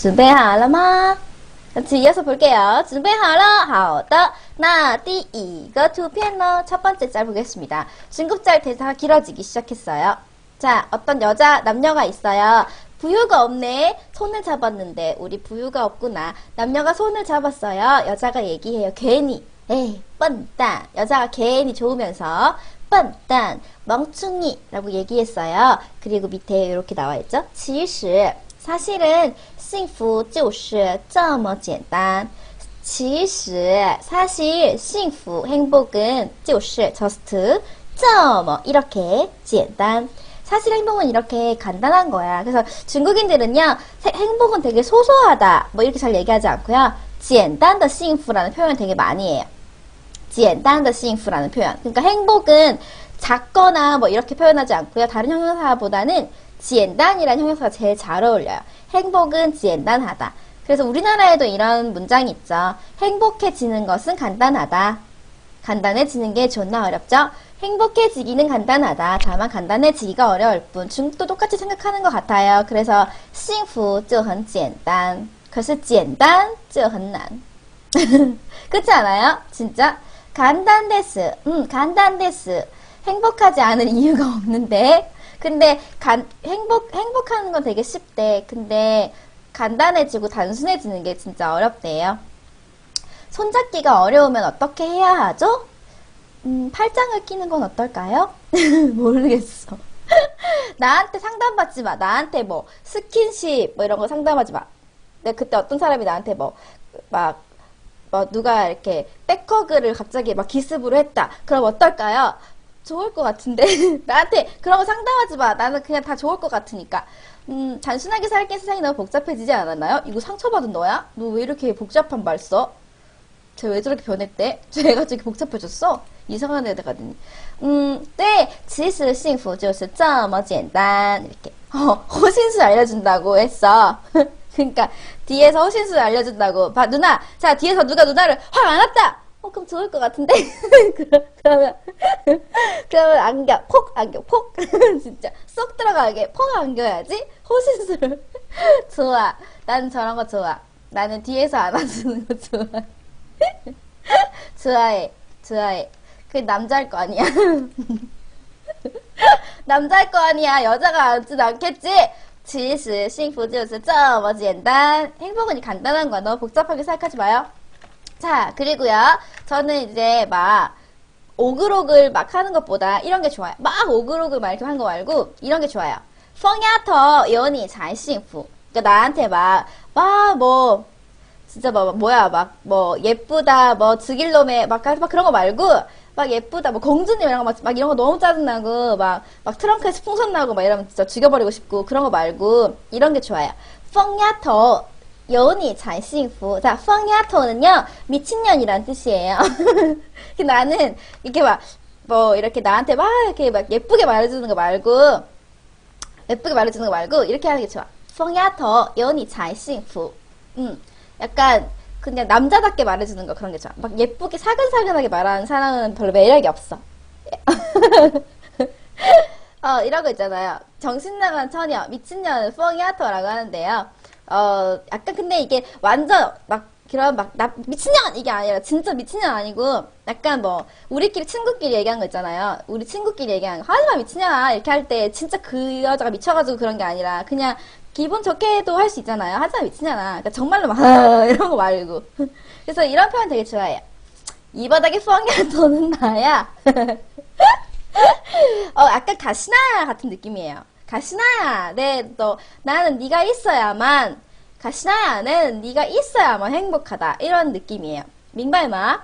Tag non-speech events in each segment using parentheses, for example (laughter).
准备好了吗? 같이 이어서 볼게요. 准备好了?好的.那第一个图片呢? 첫 번째 짤 보겠습니다. 중급짤 대사가 길어지기 시작했어요. 자, 어떤 여자, 남녀가 있어요. 부유가 없네. 손을 잡았는데 우리 부유가 없구나. 남녀가 손을 잡았어요. 여자가 얘기해요. 괜히. 에이, 뻔단. 여자가 괜히 좋으면서 뻔단, 멍충이라고 얘기했어요. 그리고 밑에 이렇게 나와 있죠. 其实 사실은 幸福就是这么简单.其实 사실 幸福 행복은 就是 just 这么 이렇게 简单. 사실 행복은 이렇게 간단한 거야. 그래서 중국인들은요, 세- 행복은 되게 소소하다. 뭐 이렇게 잘 얘기하지 않고요. 简单的幸福라는 표현을 되게 많이 해요. 简单的幸福라는 표현. 그러니까 행복은 작거나 뭐 이렇게 표현하지 않고요. 다른 형용사보다는 简单이라는 형용사가 제일 잘 어울려요. 행복은 简单하다. 그래서 우리나라에도 이런 문장이 있죠. 행복해지는 것은 간단하다. 간단해지는 게 존나 어렵죠? 행복해지기는 간단하다. 다만 간단해지기가 어려울 뿐. 중국도 똑같이 생각하는 것 같아요. 그래서 幸福就很简单.可是简单就很难. (laughs) 그렇지 않아요? 진짜? 간단데스. 음, 간단데스. 행복하지 않을 이유가 없는데. 근데 간, 행복, 행복하는 건 되게 쉽대. 근데 간단해지고 단순해지는 게 진짜 어렵대요. 손잡기가 어려우면 어떻게 해야 하죠? 음, 팔짱을 끼는 건 어떨까요? (laughs) 모르겠어. (laughs) 나한테 상담받지 마. 나한테 뭐 스킨십 뭐 이런 거 상담하지 마. 근데 그때 어떤 사람이 나한테 뭐 막 뭐 누가 이렇게 백허그를 갑자기 막 기습으로 했다. 그럼 어떨까요? 좋을 것 같은데 (laughs) 나한테 그런 거 상담하지 마. 나는 그냥 다 좋을 것 같으니까. 음, 단순하게 살게 세상이 너무 복잡해지지 않았나요? 이거 상처받은 너야? 너 왜 이렇게 복잡한 말 써? 쟤 왜 저렇게 변했대? (laughs) 쟤가 저렇게 복잡해졌어? 이상한 애들거든요. 음, 네, 其实幸福就是这么简单. 이렇게. 어, 호신술 알려준다고 했어. (laughs) 그러니까 뒤에서 호신술 알려준다고. 봐, 누나. 자, 뒤에서 누가 누나를 확 안았다. 어, 그럼 좋을 것 같은데. (laughs) 그러- 그러면 (laughs) 그러면 안겨, 폭 안겨, 폭. (laughs) 진짜 쏙 들어가게 폭 안겨야지. 호신술. 좋아. 나는 저런 거 좋아. 나는 뒤에서 안아주는 거 좋아. 좋아해, 좋아해. 그게 남자일 거 아니야. 남자일 거 아니야. 여자가 앉진 않겠지? 其实幸福就是这么简单. 행복은 간단한 거야. 너무 복잡하게 생각하지 마요. 자, 그리고요. 저는 이제 막 오그록을 막 하는 것보다 이런 게 좋아요. 막 오그록을 막 이렇게 한 거 말고 이런 게 좋아요. 성야터 연이 잘싱프 그러니까 나한테 막 막 뭐 진짜 막 뭐야 막 뭐 예쁘다 뭐 즐길 놈의 막, 막 그런 거 말고 막 예쁘다 뭐 공주님 이런 거막 막 이런 거 너무 짜증나고 막 막 트렁크에서 풍선 나고 막 이러면 진짜 죽여버리고 싶고 그런 거 말고 이런 게 좋아요. 성야터 头有你才幸福. 자, 风丫头는요 미친년이란 뜻이에요. (laughs) 근데 나는, 이렇게 막, 뭐, 이렇게 나한테 막, 이렇게 막 예쁘게 말해주는 거 말고, 예쁘게 말해주는 거 말고 이렇게 하는 게 좋아. 风丫头有你才幸福. 음, 약간 그냥 남자답게 말해주는 거 그런 게 좋아. 막 예쁘게 사근사근하게 말하는 사람은 별로 매력이 없어. (laughs) 어, 이런 거 있잖아요. 정신 나간 처녀, 미친년, 风丫头라고 하는데요. 어, 약간 근데 이게 완전 막 그런 막 나 미친년 이게 아니라 진짜 미친년 아니고 약간 뭐 우리끼리 친구끼리 얘기한 거 있잖아요. 우리 친구끼리 얘기한 거 하지마 미친년아 이렇게 할 때 진짜 그 여자가 미쳐가지고 그런 게 아니라 그냥 기분 좋게도 할 수 있잖아요. 하지마 미친년아. 그러니까 정말로 막 (laughs) 이런 거 말고. (laughs) 그래서 이런 표현 되게 좋아해요. 이 바닥에 펑이야 너는 나야. (laughs) 어, 약간 가시나야 같은 느낌이에요. 가시나야, 네, 너, 나는 네가 있어야만, 가시나야, 나는 네가 있어야만 행복하다. 이런 느낌이에요. 민발마,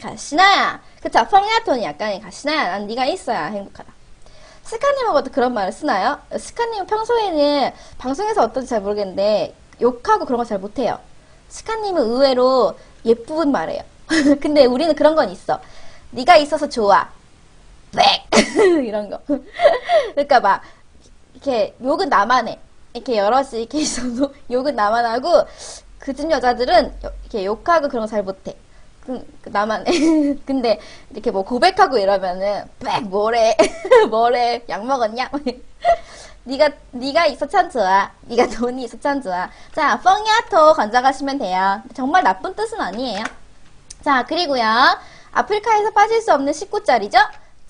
가시나야. 그쵸, 펑야톤이 약간 가시나야, 난 네가 있어야 행복하다. 스카님하고도 그런 말을 쓰나요? 스카님은 평소에는 방송에서 어떤지 잘 모르겠는데, 욕하고 그런 거 잘 못해요. 스카님은 의외로 예쁜 말해요. (laughs) 근데 우리는 그런 건 있어. 네가 있어서 좋아. 네 (laughs) 이런 거. (laughs) 그러니까 막 이렇게 욕은 나만 해. 이렇게 여럿이 이렇게 있어도 (laughs) 욕은 나만 하고 그집 여자들은 이렇게 욕하고 그런 거 잘 못해. 그, 그 나만 (laughs) 근데 이렇게 뭐 고백하고 이러면은 빽 뭐래? (laughs) 뭐래? 약 먹었냐? 네가 네가 있어 참 좋아. 네가 돈이 있어 참 좋아. 자 펑야토 건져가시면 돼요. 정말 나쁜 뜻은 아니에요. 자 그리고요. 아프리카에서 빠질 수 없는 19자리죠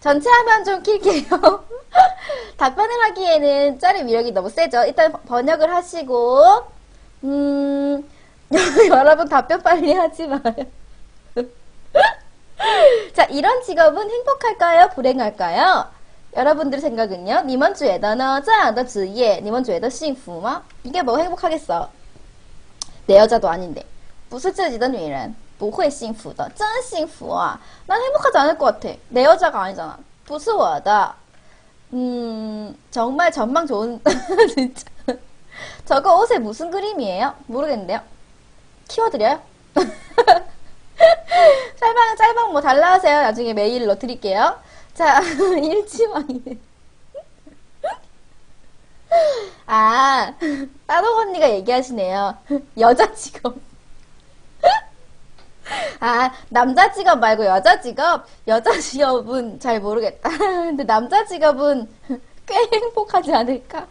전체 화면 좀 킬게요. (laughs) 답변을 하기에는 짤의 위력이 너무 세죠. 일단 번역을 하시고, 음, (laughs) 여러분 답변 빨리 하지 마요. (laughs) 자, 이런 직업은 행복할까요? 불행할까요? 여러분들 생각은요? 你们觉得呢?这样的职业,你们觉得幸福吗? 이게 뭐 행복하겠어? 내 여자도 아닌데. 不是自己的女人, 不会幸福的.真幸福啊. 난 행복하지 않을 것 같아. 내 여자가 아니잖아. 不是我的. 음, 정말 전망 좋은, (laughs) 진짜. 저거 옷에 무슨 그림이에요? 모르겠는데요. 키워드려요? (laughs) 짤방, 짤방 뭐 달라 하세요. 나중에 메일로 드릴게요. 자, 일지왕이네. (laughs) 아, 따로 언니가 얘기하시네요. 여자 직업. 아, 남자 직업 말고 여자 직업? 여자 직업은 잘 모르겠다. (laughs) 근데 남자 직업은 꽤 행복하지 않을까?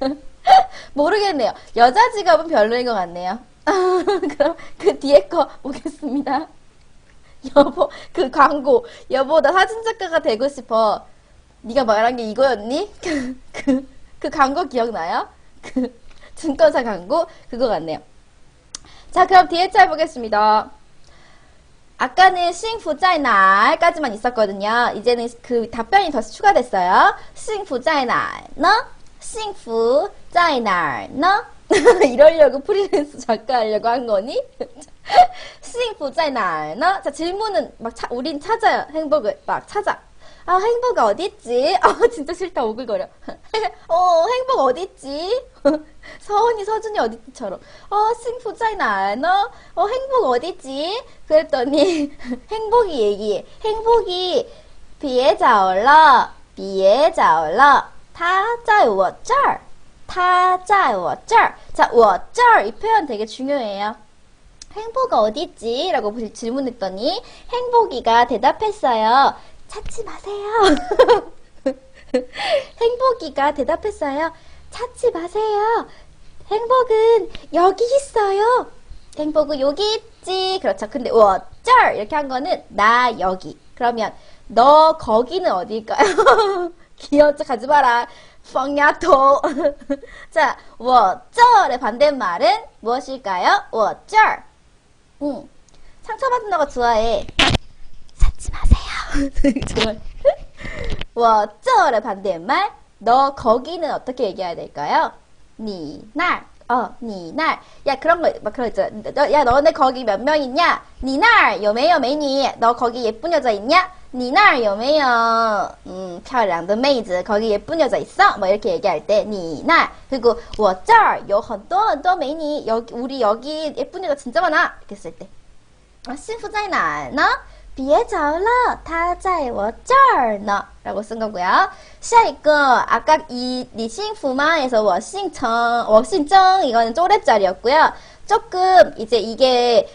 (laughs) 모르겠네요. 여자 직업은 별로인 것 같네요. (laughs) 그럼 그 뒤에 거 보겠습니다. 여보, 그 광고. 여보, 나 사진 작가가 되고 싶어. 네가 말한 게 이거였니? 그, 그, 그 광고 기억나요? 그 증권사 광고? 그거 같네요. 자, 그럼 뒤에 짤 보겠습니다. 아까는 싱부자이날까지만 있었거든요. 이제는 그 답변이 더 추가됐어요. 싱부자이날, 너? 싱부자이날, 너? (laughs) 이러려고 프리랜서 작가 하려고 한 거니? (laughs) 싱부자이날, 너? 자, 질문은 막 차, 우린 찾아요. 행복을 막 찾아. 아, 행복 어딨지? (laughs) 아, 진짜 싫다. 오글거려. (laughs) 어, 행복 어딨지? (laughs) 서은이, 서준이 어딨지처럼. 어, 幸福在哪呢? 어, 행복 어딨지? 그랬더니, 행복이 얘기해. 행복이, 别找了,别找了,他在我这儿.他在我这儿. 자, 我这儿, 이 표현 되게 중요해요. 행복 어딨지? 라고 질문했더니, 행복이가 대답했어요. 찾지 마세요. (laughs) 행복이가 대답했어요. 찾지 마세요. 행복은 여기 있어요. 행복은 여기 있지. 그렇죠. 근데 어쩔 이렇게 한 거는 나 여기. 그러면 너 거기는 어디일까요? 귀여운 척 하지 마라. 뻥야토. (laughs) 자, 어쩔의 반대말은 무엇일까요? 어쩔. 응. 상처받는 너가 좋아해. 찾지 (laughs) 마세요. 정말. 我这의 반대말. 너 거기는 어떻게 얘기해야 될까요? 你那儿. 어, 你那儿. 야, 그런 거, 막 그런 거 있잖아. 너, 야, 너네 거기 몇 명 있냐? 你那儿有没有美女? 너 거기 예쁜 여자 있냐? 你那儿有没有 음, 漂亮的妹子? 거기 예쁜 여자 있어? 뭐 이렇게 얘기할 때, 你那儿. 그리고 我这儿有很多很多美女. 여기, 우리 여기 예쁜 여자 진짜 많아. 이렇게 쓸 때. 아, 幸福在哪儿呢? 别找了,他在我这儿呢. 라고 쓴 거고요. 下一个, 아까 이, 你幸福吗? 에서 我姓청, 我姓정, 이거는 쪼레짤이었고요. 조금, 이제 이게,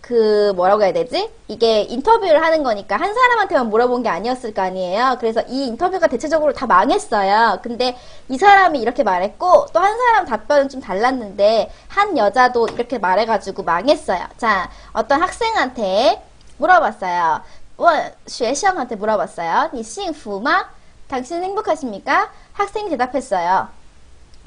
그, 뭐라고 해야 되지? 이게 인터뷰를 하는 거니까 한 사람한테만 물어본 게 아니었을 거 아니에요? 그래서 이 인터뷰가 대체적으로 다 망했어요. 근데 이 사람이 이렇게 말했고, 또 한 사람 답변은 좀 달랐는데, 한 여자도 이렇게 말해가지고 망했어요. 자, 어떤 학생한테, 물어봤어요. 学生한테 물어봤어요. 你幸福吗? 당신 행복하십니까? 학생이 대답했어요.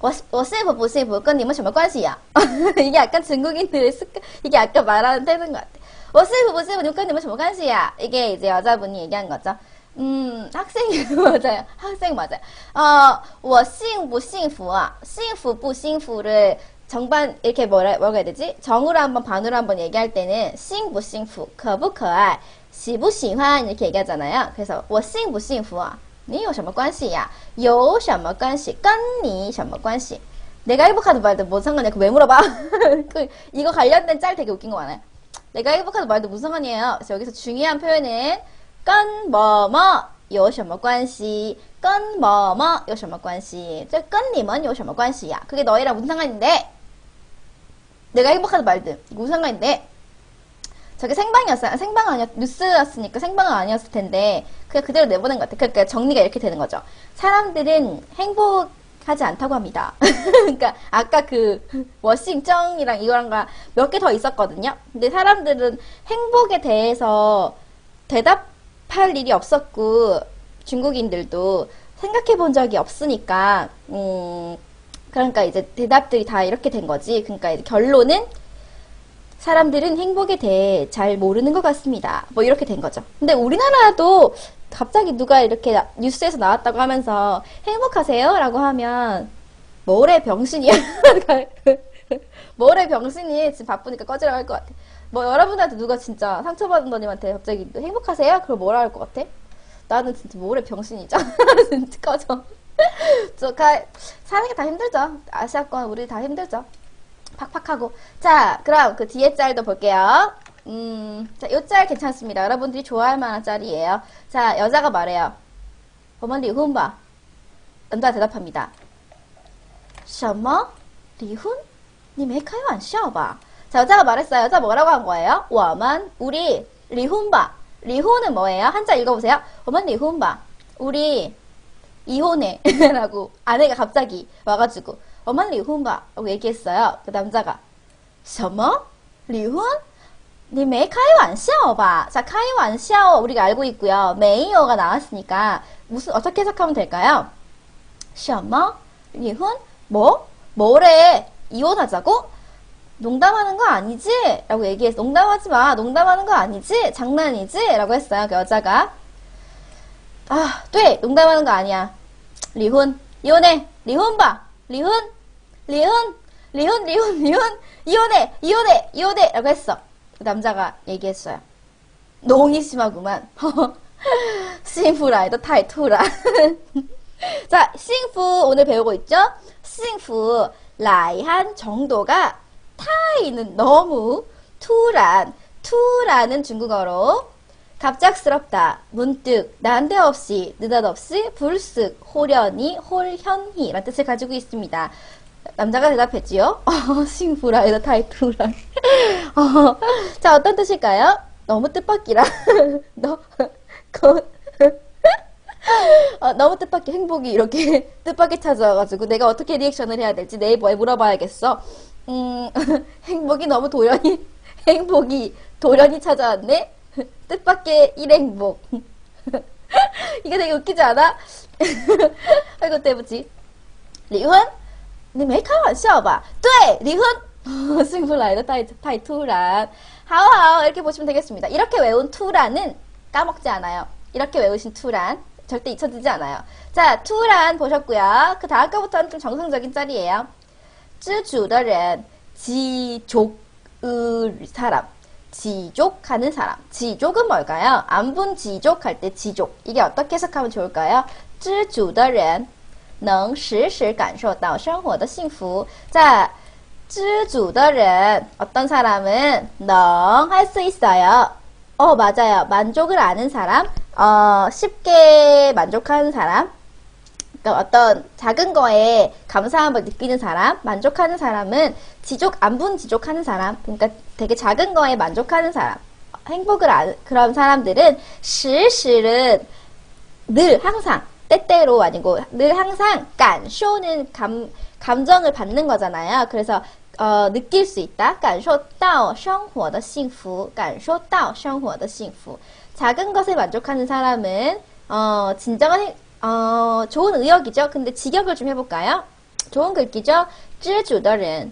我幸福不幸福跟你们什么关系呀? (laughs) 이게 약간 중국인들의 습관, 이게 아까 말하는 태도인 것 같아. 我幸福不幸福跟你们什么关系呀? 이게 이제 여자분이 얘기한 거죠. 음, 학생이 (laughs) 맞아요. 학생 맞아요. 어, 我幸不幸福啊? 幸福不幸福를 정반 이렇게 뭐라 뭐가 해야 되지? 정으로 한번 반으로 한번 얘기할 때는 幸不幸福,可不可爱,喜不喜欢 이렇게 얘기하잖아요. 그래서 我幸不幸福啊? 你有什么关系呀?有什么关系?跟你什么关系? 내가 행복하든 말든 뭔 상관이야? 그 왜 물어봐? (laughs) 그 이거 관련된 짤 되게 웃긴 거 많아요. 내가 행복하든 말든 무슨 상관이에요? 그래서 여기서 중요한 표현은 跟뭐뭐有什么关系?跟뭐뭐有什么关系?这跟你们有什么关系呀? 그게 너희랑 무슨 상관인데? 내가 행복하든 말든 무슨 상관인데? 저게 생방이었어요. 생방 아니었, 뉴스였으니까 생방은 아니었을 텐데, 그냥 그대로 내보낸 것 같아요. 그러니까 정리가 이렇게 되는 거죠. 사람들은 행복하지 않다고 합니다. (laughs) 그러니까 아까 그 워싱정이랑 이거랑 몇개 더 있었거든요. 근데 사람들은 행복에 대해서 대답할 일이 없었고, 중국인들도 생각해 본 적이 없으니까, 음, 그러니까 이제 대답들이 다 이렇게 된 거지. 그러니까 결론은 사람들은 행복에 대해 잘 모르는 것 같습니다. 뭐 이렇게 된 거죠. 근데 우리나라도 갑자기 누가 이렇게 나- 뉴스에서 나왔다고 하면서 행복하세요? 라고 하면 뭐래 병신이야. (laughs) 뭐래 병신이 지금 바쁘니까 꺼지라고 할 것 같아. 뭐 여러분한테 누가 진짜 상처받은 너님한테 갑자기 너 행복하세요? 그럼 뭐라 할 것 같아? 나는 진짜 뭐래 병신이죠. (laughs) 진짜 꺼져. 저 가, 사는 게 다 힘들죠. 아시아권 우리 다 힘들죠. 팍팍하고. 자, 그럼 그 뒤에 짤도 볼게요. 음, 자, 요 짤 괜찮습니다. 여러분들이 좋아할 만한 짤이에요. 자, 여자가 말해요. 어머니, 리훈吧? 남자가 대답합니다. 什么?离婚?你没开玩笑吧? 자, 여자가 말했어요. 여자 뭐라고 한 거예요? 我们, 우리, 리훈吧. 리훈은 뭐예요? 한자 읽어보세요. 我们 리훈吧. 우리, 이혼해. (laughs) 라고 아내가 갑자기 와가지고, 我们 리훈吧. 라고 얘기했어요. 그 남자가, 什么?离婚?你没开玩笑吧? 자, 开玩笑 우리가 알고 있고요. 没有가 나왔으니까 무슨 어떻게 해석하면 될까요? 什么?离婚? 뭐? 뭐래? 이혼하자고? 농담하는 거 아니지? 라고 얘기해서 농담하지 마. 농담하는 거 아니지? 장난이지? 라고 했어요. 그 여자가. 아, 네. 농담하는 거 아니야. 리훈. 이혼해. 리훈 봐. 리훈. 리훈. 리훈, 리훈, 리훈. 이혼해. 이혼해. 이혼해. 라고 했어. 그 남자가 얘기했어요. 농이 심하구만. (laughs) 싱푸라이도 타이투라. (laughs) 자, 싱푸 오늘 배우고 있죠? 싱푸 라이한 정도가 타이는 너무 투란 투라는 중국어로 갑작스럽다 문득 난데없이 느닷없이 불쑥 호련히 홀현히 라는 뜻을 가지고 있습니다. 남자가 대답했지요. (laughs) 어, 싱푸라이더 타이투라. (laughs) 어, 자 어떤 뜻일까요? 너무 뜻밖이라. (laughs) 너 그, 어, 너무 뜻밖의 행복이 이렇게 뜻밖에 찾아와가지고 내가 어떻게 리액션을 해야 될지 네이버에 물어봐야겠어. 음, 행복이 너무 도련히, 행복이 도련히 찾아왔네? (laughs) 뜻밖의 일행복. (laughs) 이거 되게 웃기지 않아? (laughs) 아이고, 对不起. 리훈? 你没开玩笑吧?对, 리훈? 幸福来的太太突然. 하오하오 이렇게 보시면 되겠습니다. 이렇게 외운 투란은 까먹지 않아요. 이렇게 외우신 투란 절대 잊혀지지 않아요. 자, 투란 보셨고요. 그 다음 거부터는 좀 정상적인 짤이에요. 知足的人, 지족의 사람, 지족하는 사람. 지족은 뭘까요? 안분 지족할 때 지족. 이게 어떻게 해석하면 좋을까요? 知足的人能时时感受到生活的幸福. 자, 知足的人 어떤 사람은 能 할 수 있어요. 어, 맞아요. 만족을 아는 사람, 어, 쉽게 만족하는 사람, 그러니까 어떤 작은 거에 감사함을 느끼는 사람, 만족하는 사람은 지족, 안분 지족하는 사람, 그러니까 되게 작은 거에 만족하는 사람, 행복을 아는 그런 사람들은 실실은 늘 항상 때때로 아니고 늘 항상感受는 감 감정을 받는 거잖아요. 그래서 어, 느낄 수 있다. 感受到生活的幸福感受到生活的幸福 작은 것에 만족하는 사람은 어, 진정한 행- 어, 좋은 의역이죠. 근데 직역을 좀 해볼까요? 좋은 글귀죠. 知足的人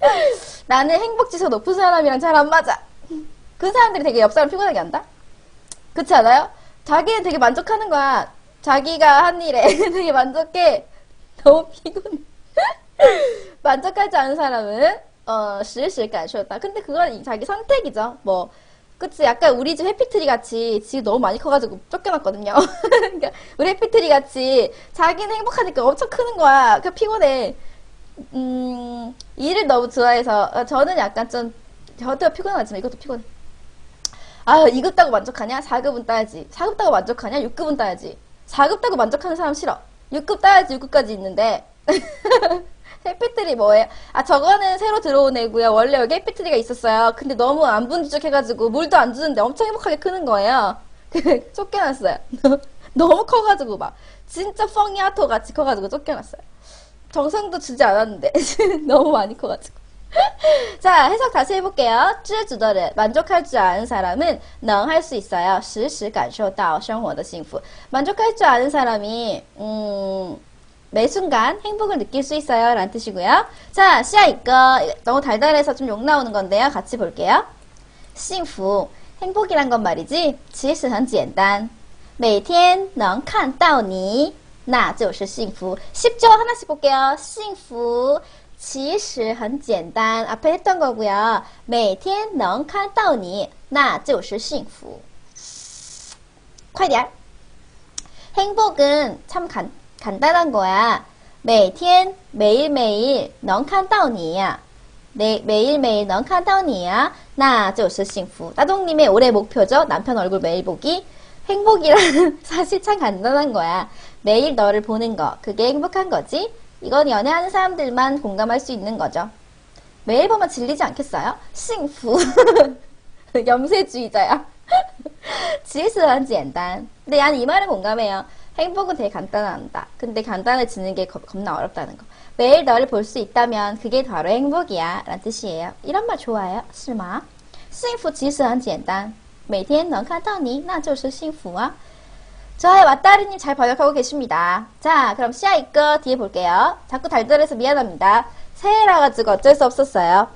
(laughs) 나는 행복지수가 높은 사람이랑 잘 안 맞아. 그 사람들이 되게 옆 사람 피곤하게 한다? 그렇지 않아요? 자기는 되게 만족하는 거야. 자기가 한 일에 (laughs) 되게 만족해. (laughs) 너무 피곤해. 만족하지 않은 사람은 어, 실실感受다. 근데 그건 자기 선택이죠. 뭐 그치 약간 우리 집 해피트리 같이 집이 너무 많이 커가지고 쫓겨났거든요. 그러니까 우리 해피트리 같이 자기는 행복하니까 엄청 크는 거야. 그 피곤해. 음, 일을 너무 좋아해서 어, 저는 약간 좀 저도 피곤하지만 이것도 피곤해. 아, 2급 따고 만족하냐? 4급은 따야지. 4급 따고 만족하냐? 6급은 따야지. 4급 따고 만족하는 사람 싫어. 6급 따야지 6급까지 있는데. (laughs) 해피트리 뭐예요? 아, 저거는 새로 들어온 애고요. 원래 여기 해피트리가 있었어요. 근데 너무 안 분지적해가지고 물도 안 주는데 엄청 행복하게 크는 거예요. (laughs) 쫓겨났어요. (laughs) 너무 커가지고 막. 진짜 펑이아토 같이 커가지고 쫓겨났어요. 정성도 주지 않았는데. (laughs) 너무 많이 커가지고. (laughs) 자, 해석 다시 해볼게요. 知足的人 만족할 줄 아는 사람은 能 할 수 있어요. 时时感受到生活的幸福. 만족할 줄 아는 사람이 음, 매 순간 행복을 느낄 수 있어요. 라는 뜻이고요. 자, 시아 이거 너무 달달해서 좀 욕 나오는 건데요. 같이 볼게요. 幸福 행복이란 건 말이지. 其实很简单.每天能看到你 那就是幸福. 쉽죠? 하나씩 볼게요. 幸福其实很简单. 앞에 했던 거고요. 每天能看到你那就是幸福.快点. 행복은 참 간, 간단한 거야. 每天 매일매일 能看到你呀. 매, 매일매일 能看到你呀. 那就是幸福. 따동님의 올해 목표죠. 남편 얼굴 매일 보기. 행복이란 (laughs) 사실 참 간단한 거야. 매일 너를 보는 거. 그게 행복한 거지. 이건 연애하는 사람들만 공감할 수 있는 거죠. 매일 보면 질리지 않겠어요? 幸福. (laughs) 염세주의자야. (laughs) 其实很简单. 근데 난 이 말은 공감해요. 행복은 되게 간단하다. 근데 간단해지는 게 겁- 겁나 어렵다는 거. 매일 너를 볼 수 있다면 그게 바로 행복이야. 라는 뜻이에요. 이런 말 좋아해요. 是吗?幸福其实很简单.每天能看到你,那就是幸福啊. 저의 왔다리님 잘 번역하고 계십니다. 자, 그럼 시아 이거 뒤에 볼게요. 자꾸 달달해서 미안합니다. 새해라 가지고 어쩔 수 없었어요.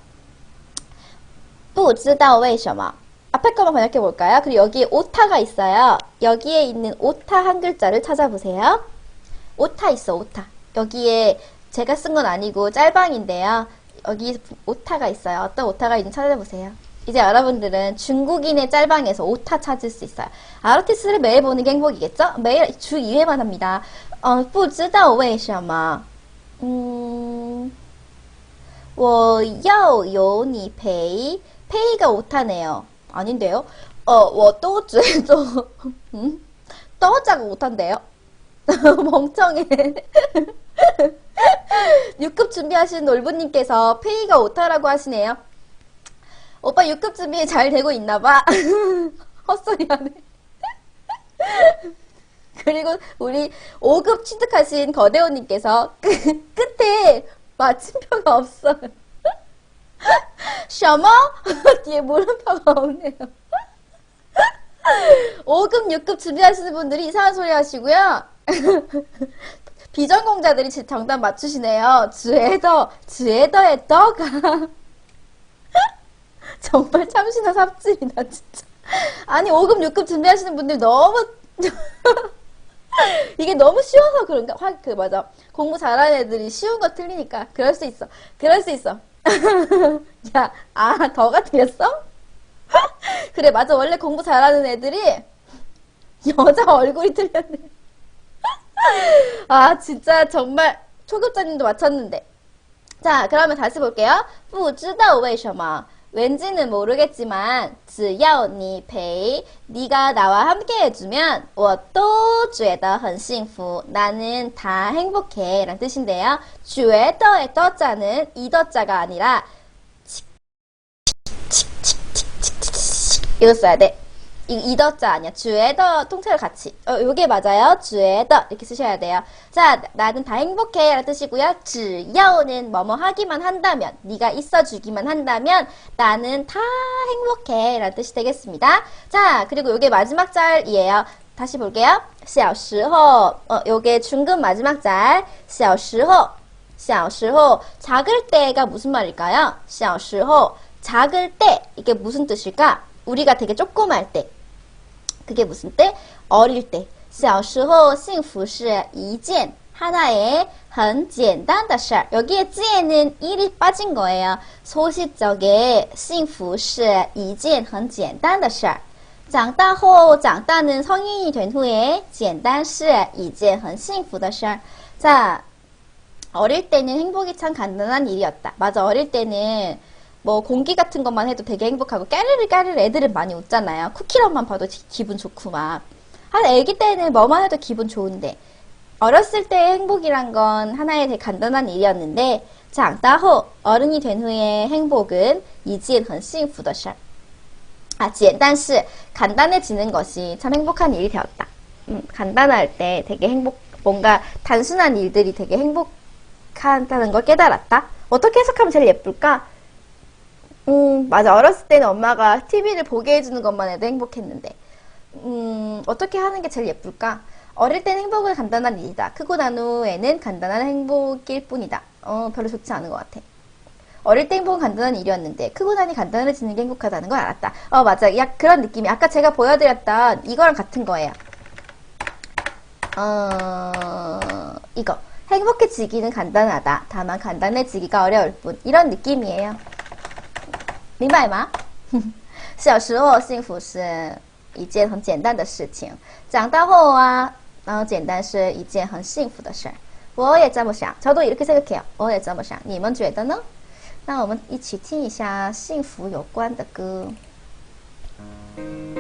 不知道为什么 앞에 거만 번역해 볼까요? 그리고 여기에 오타가 있어요. 여기에 있는 오타 한 글자를 찾아보세요. 오타 있어, 오타. 여기에 제가 쓴 건 아니고 짤방인데요. 여기 오타가 있어요. 어떤 오타가 있는지 찾아보세요. 이제 여러분들은 중국인의 짤방에서 오타 찾을 수 있어요. 아르티스트를 매일 보는 게 행복이겠죠? 매일 주 2회만 합니다. 어, 不知道为什么. 음, 我要有你陪. 페이가 오타네요. 아닌데요? 어, 我都觉得, (laughs) 음? 떠자가 오타인데요? 멍청해. (laughs) (laughs) 6급 준비하시는 놀부님께서 페이가 오타라고 하시네요. 오빠 6급 준비 잘 되고 있나 봐. (laughs) 헛소리 하네. (laughs) 그리고 우리 5급 취득하신 거대호님께서 끝- (laughs) 끝에 마침표가 없어요. 什么? 뒤에 물음표가 없네요. 5급, 6급 준비하시는 분들이 이상한 소리 하시고요. 비전공자들이 지- 정답 맞추시네요. 주에더, 주에더의 더가. (laughs) 정말 참신한 삽질이다, 진짜. 아니, 5급, 6급 준비하시는 분들 너무. (laughs) 이게 너무 쉬워서 그런가? 화, 그, 맞아. 공부 잘하는 애들이 쉬운 거 틀리니까. 그럴 수 있어. 그럴 수 있어. (laughs) 야, 아, 더가 틀렸어? 그래, 맞아. 원래 공부 잘하는 애들이 여자 얼굴이 틀렸네. 아, 진짜 정말 초급자님도 맞췄는데. 자, 그러면 다시 볼게요. 不知道为什么 왠지는 모르겠지만 只要你陪 네가 나와 함께 해주면 我都觉得很幸福 나는 다 행복해 라는 뜻인데요. 觉得의 더자는 이 더자가 아니라 이거 써야 돼. 이, 이 더자 아니야. 주에더 통째로 같이. 어, 요게 맞아요. 주에더 이렇게 쓰셔야 돼요. 자, 나는 다 행복해 라는 뜻이고요. 只要는 뭐뭐 하기만 한다면, 네가 있어주기만 한다면 나는 다 행복해 라는 뜻이 되겠습니다. 자, 그리고 요게 마지막 짤이에요. 다시 볼게요. 小时候 어, 요게 중급 마지막 잘. 小时候小时候 작을 때가 무슨 말일까요? 小时候 작을 때 이게 무슨 뜻일까? 우리가 되게 조그말 때. 그게 무슨 때? 어릴 때. 小时候幸福是一件 하나의 很简单的事儿. 여기에 件은 1이 빠진 거예요. 소시적에 幸福是一件很简单的事儿.长大后,长大는 성인이 된 후에 简单是一件很幸福的事儿. 자, 어릴 때는 행복이 참 간단한 일이었다. 맞아, 어릴 때는 뭐 공기 같은 것만 해도 되게 행복하고 까르르 까르르 애들은 많이 웃잖아요. 쿠키랑만 봐도 기- 기분 좋고 막. 한 애기 때는 뭐만 해도 기분 좋은데 어렸을 때의 행복이란 건 하나의 되게 간단한 일이었는데 长大后 어른이 된 후의 행복은 一件很幸福的事儿. 아, 简单是 간단해지는 것이 참 행복한 일이 되었다. 음, 간단할 때 되게 행복 뭔가 단순한 일들이 되게 행복하다는 걸 깨달았다. 어떻게 해석하면 제일 예쁠까? 음, 맞아. 어렸을 때는 엄마가 TV를 보게 해주는 것만 해도 행복했는데, 음, 어떻게 하는 게 제일 예쁠까? 어릴 땐 행복은 간단한 일이다. 크고 난 후에는 간단한 행복일 뿐이다. 어, 별로 좋지 않은 것 같아. 어릴 때 행복은 간단한 일이었는데, 크고 나니 간단해지는 게 행복하다는 걸 알았다. 어, 맞아. 약 그런 느낌이. 아까 제가 보여드렸던 이거랑 같은 거예요. 어, 이거. 행복해지기는 간단하다. 다만 간단해지기가 어려울 뿐. 이런 느낌이에요. 明白吗？(laughs) 小时候幸福是一件很简单的事情，长大后啊，然后简单是一件很幸福的事儿。我也这么想，저도이렇게생각해요。我也这么想，你们觉得呢？那我们一起听一下幸福有关的歌。 음.